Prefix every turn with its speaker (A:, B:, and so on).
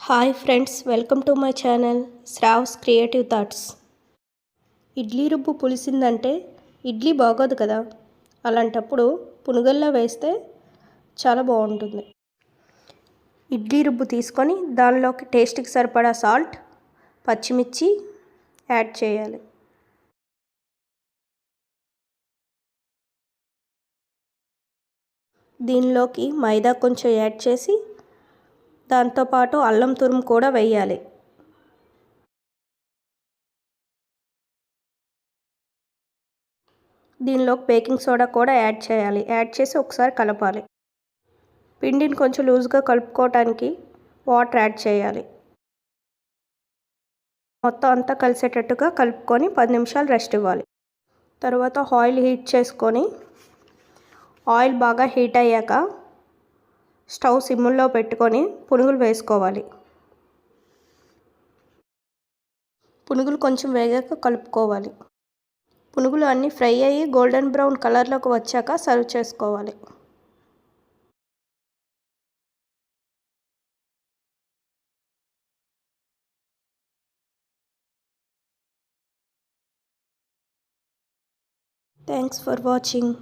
A: Hi friends welcome to my channel Shravs creative thoughts. Idli రుబ్బు పులిసిందంటే ఇడ్లీ బాగోదు కదా. అలాంటప్పుడు పునుగల్లో వేస్తే చాలా బాగుంటుంది. ఇడ్లీ రుబ్బు తీసుకొని దానిలోకి టేస్ట్కి సరిపడా సాల్ట్ పచ్చిమిర్చి యాడ్ చేయాలి. దీనిలోకి మైదా కొంచెం యాడ్ చేసి దాంతోపాటు అల్లం తురుము కూడా వేయాలి. దీనిలోకి బేకింగ్ సోడా కూడా యాడ్ చేయాలి. యాడ్ చేసి ఒకసారి కలపాలి. పిండిని కొంచెం లూజ్గా కలుపుకోవటానికి వాటర్ యాడ్ చేయాలి. మొత్తం అంతా కలిసేటట్టుగా కలుపుకొని పది నిమిషాలు రెస్ట్ ఇవ్వాలి. తర్వాత ఆయిల్ హీట్ చేసుకొని ఆయిల్ బాగా హీట్ అయ్యాక స్టవ్ సిమ్ముల్లో పెట్టుకొని పునుగులు వేసుకోవాలి. పునుగులు కొంచెం వేగాక కలుపుకోవాలి. పునుగులు అన్నీ ఫ్రై అయ్యి గోల్డెన్ బ్రౌన్ కలర్లోకి వచ్చాక సర్వ్ చేసుకోవాలి. Thanks for watching